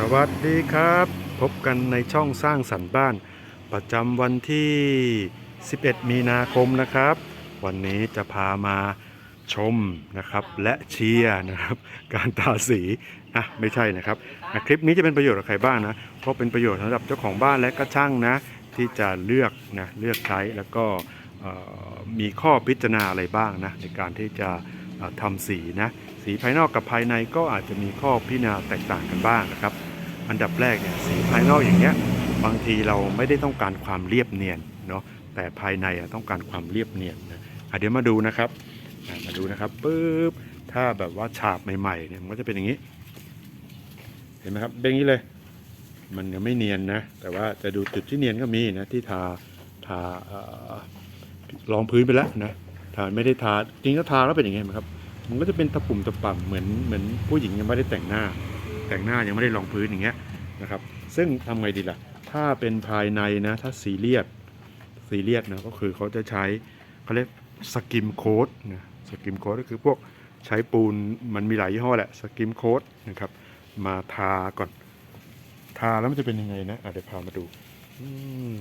สวัสดีครับ พบกันในช่องสร้างสรรค์บ้าน ประจำวันที่ 11 มีนาคมนะครับ วันนี้จะพามาชมนะครับและเชียร์นะครับ การทาสีอะไม่ใช่นะครับอะคลิปนี้จะเป็นประโยชน์กับใครบ้างนะ เพราะเป็นประโยชน์สำหรับเจ้าของบ้านและก็ช่างนะ ที่จะเลือกนะเลือกใช้แล้วก็มีข้อพิจารณาอะไรบ้างนะในการที่จะทำสีนะ สีภายนอกกับภายในก็อาจจะมีข้อพิจารณาแตกต่างกันบ้างนะครับ อันดับแรกเนี่ยสีภายนอกอย่างเงี้ยบางทีเราไม่ได้ต้องการความเรียบเนียนเนาะแต่ภายในต้องการความเรียบเนียนนะเดี๋ยวมาดูนะครับมาดูนะครับปุ๊บถ้าแบบว่าฉาบใหม่ๆเนี่ยมันก็จะเป็นอย่างนี้ เห็นไหมครับเป็นอย่างนี้เลย มันยังไม่เนียนนะ แต่ว่าจะดูจุดที่เนียนก็มีนะที่ทาทารองพื้นไปแล้วนะทาไม่ได้ทาจริงก็ทาแล้วเป็นอย่างไงไหมครับ มันก็จะเป็นตะปุ่มตะป่ำเหมือนเหมือนผู้หญิงยังไม่ได้แต่งหน้า แต่งหน้ายังไม่ได้รองพื้นอย่างเงี้ยนะครับ ซึ่งทำไงดีล่ะ ถ้าเป็นภายในนะ ถ้าซีเรียสซีเรียสนะก็คือเขาจะใช้เขาเรียกสกิมโค้ดนะสกิมโค้ดก็คือพวกใช้ปูนมันมีหลายยี่ห้อแหละสกิมโค้ดนะครับ มาทาก่อน ทาแล้วมันจะเป็นยังไงนะเดี๋ยวพามาดูอ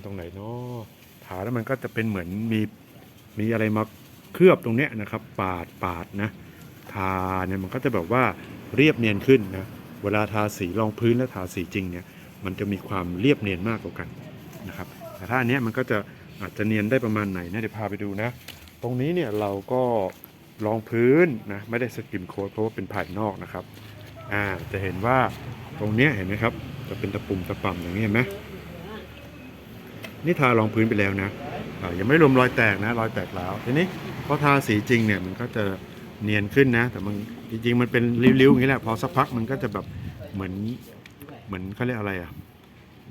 ตรงไหนเนาะทาแล้วมันก็จะเป็นเหมือนมีมีอะไรมาเคลือบตรงเนี้ยนะครับ ปาดปาดนะาเนี่ยมันก็จะแบบว่าเรียบเนียนขึ้นนะเวลาทาสีรองพื้นและทาสีจริงเนี่ยมันจะมีความเรียบเนียนมากกว่ากันนะครับแต่ถ้าอันนี้มันก็จะอาจจะเนียนได้ประมาณไหนนะเดี๋ยวพาไปดูนะ ตรงนี้เนี่ยเราก็รองพื้นนะไม่ได้สกิมโค้ดเพราะว่าเป็นภายนอกนะครับอ่าจะเห็นว่าตรงเนี้ยเห็นไหมครับ จะเป็นตะปุ่มตะป่ำอย่างนี้เห็นไหมนี่ทารองพื้นไปแล้วนะยังไม่รวมรอยแตกนะรอยแตกแล้วทีนี้พอทาสีจริงเนี่ยมันก็จะ เนียนขึ้นนะ แต่มันจริงๆมันเป็นริ้วๆอย่างนี้แหละพอสักพักมันก็จะแบบเหมือนเหมือนเขาเรียกอะไรอะ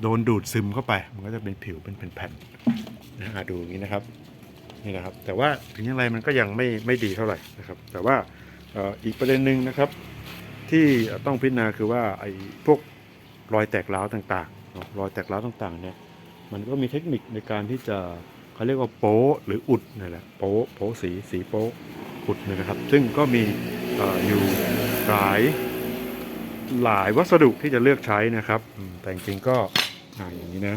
โดนดูดซึมเข้าไป มันก็จะเป็นผิวเป็นแผ่นๆนะอะดูอย่างนี้นะครับนี่นะครับ แต่ว่าถึงอย่างไรมันก็ยังไม่ไม่ดีเท่าไหร่นะครับ แต่ว่าอีกประเด็นหนึ่งนะครับ ที่ต้องพิจารณาคือว่าไอ้พวกรอยแตกร้าวต่างๆรอยแตกร้าวต่างๆเนี่ยมันก็มีเทคนิคในการที่จะเขาเรียกว่าโป๊หรืออุดนี่แหละโป๊โป๊สีสีโป๊ ขุดเนี่ยนะครับ ซึ่งก็มีออยู่หลายหลายวัสดุที่จะเลือกใช้นะครับ แต่จริงก็อ่าอย่างนี้นะ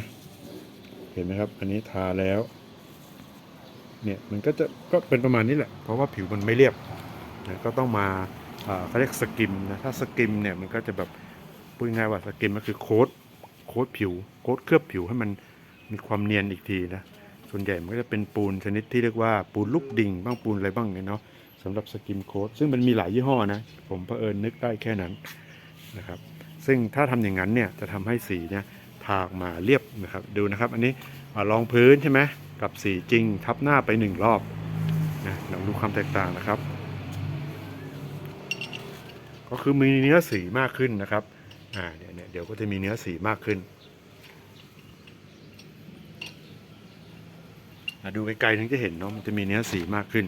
เห็นไหมครับ อันนี้ทาแล้ว เนี่ยมันก็จะก็เป็นประมาณนี้แหละ เพราะว่าผิวมันไม่เรียบนะก็ต้องมาเขาเรียกสกิมนะ ถ้าสกิมเนี่ยมันก็จะแบบพูดง่ายว่าสกิมก็คือโค้ดโค้ดผิว โค้ดเคลือบผิวให้มันมีความเนียนอีกทีนะ ส่วนใหญ่มันก็จะเป็นปูนชนิดที่เรียกว่าปูนลูกดิ่งบ้างปูนอะไรบ้างเนี่ยเนาะสำหรับสกิมโค้ดซึ่งมันมีหลายยี่ห้อนะ ผมเผอิญนึกได้แค่นั้นนะครับ ซึ่งถ้าทำอย่างนั้นเนี่ยจะทำให้สีเนี่ยทาออกมาเรียบนะครับดูนะครับ อันนี้อ่ารองพื้นใช่ไหมกับสีจริงทับหน้าไปหนึ่งรอบนะลองดูความแตกต่างนะครับ ก็คือมีเนื้อสีมากขึ้นนะครับอ่าเนี่ยเนี่ยเดี๋ยวก็จะมีเนื้อสีมากขึ้น อะ ดูไกลๆถึงจะเห็นเนาะมันจะมีเนื้อสีมากขึ้น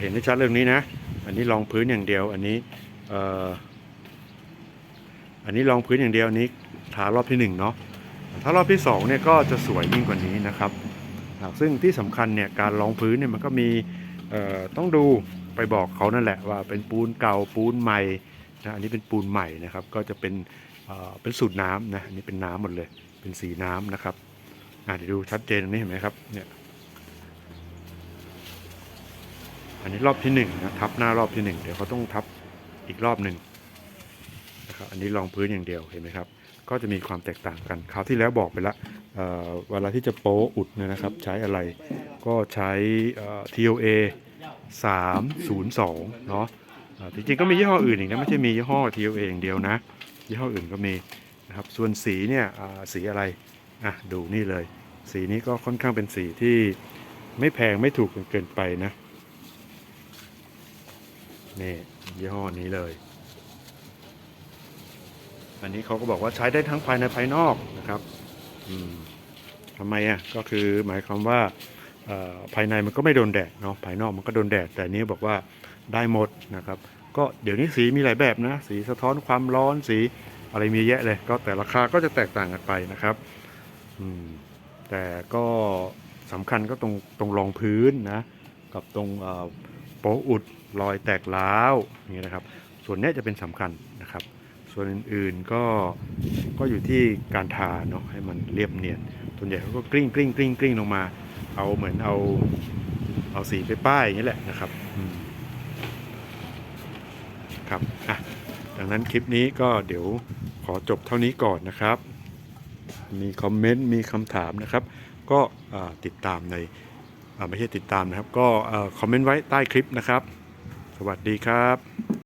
เห็นได้ชัดเรื่องนี้นะ อันนี้รองพื้นอย่างเดียว อันนี้อ,อันนี้รองพื้นอย่างเดียวอันนี้ทารอบที่หนึ่งเนาะถ้ารอบที่สองเนี่ยก็จะสวยยิ่งกว่านี้นะครับ ซึ่งที่สำคัญเนี่ยการรองพื้นเนี่ยมันก็มีต้องดูไปบอกเขานั่นแหละว่าเป็นปูนเก่าปูนใหม่นะอันนี้เป็นปูนใหม่นะครับ ก็จะเป็นเเป็นสูตรน้ำนะอันนี้เป็นน้ำหมดเลย เป็นสีน้ำนะครับ อะเดี๋ยวดูชัดเจนตรงนี้เห็นไหมครับ เนี่ย อันนี้รอบที่หนึ่งนะทับหน้ารอบที่หนึ่งเดี๋ยวเขาต้องทับอีกรอบหนึ่งนะครับอันนี้รองพื้นอย่างเดียวเห็นไหมครับ ก็จะมีความแตกต่างกันคราวที่แล้วบอกไปละเเวลาที่จะโป๊อุดเนี่ยนะครับ ใช้อะไรก็ใช้ TOA 302 เนาะอ่จริงๆก็มียี่ห้ออื่นอีกนะไม่ใช่มียี่ห้อ TOA อย่างเดียวนะ ยี่ห้ออื่นก็มีนะครับส่วนสีเนี่ยสีอะไร อะดูนี่เลย สีนี้ก็ค่อนข้างเป็นสีที่ไม่แพงไม่ถูกเกินไปนะ นี่ยี่ห้อนี้เลย อันนี้เขาก็บอกว่าใช้ได้ทั้งภายในภายนอกนะครับอืมทำไมอะก็คือหมายความว่าภายในมันก็ไม่โดนแดดเนาะภายนอกมันก็โดนแดด แต่นี้บอกว่าได้หมดนะครับ ก็เดี๋ยวนี้สีมีหลายแบบนะ สีสะท้อนความร้อนสีอะไรมีเยอะเลย ก็แต่ราคาก็จะแตกต่างกันไปนะครับ แต่ก็สำคัญก็ตรงตรงรองพื้นนะ กับตรงโป๊ะอุดรอยแตกร้าวอย่างเงี้ยนะครับ ส่วนเนี้ยจะเป็นสำคัญนะครับ ส่วนอื่นๆก็ก็อยู่ที่การทาเนาะให้มันเรียบเนียนส่วนใหญ่เขาก็กลิ้งกลิ้งกลิ้งกลิ้งลงมา เอาเหมือนเอาเอาสีไปป้ายอย่างนี้แหละนะครับครับอะดังนั้นคลิปนี้ก็เดี๋ยวขอจบเท่านี้ก่อนนะครับ มีคอมเมนต์มีคำถามนะครับ ก็ติดตามในไม่ใช่ติดตามนะครับ ก็คอมเมนต์ไว้ใต้คลิปนะครับ สวัสดีครับ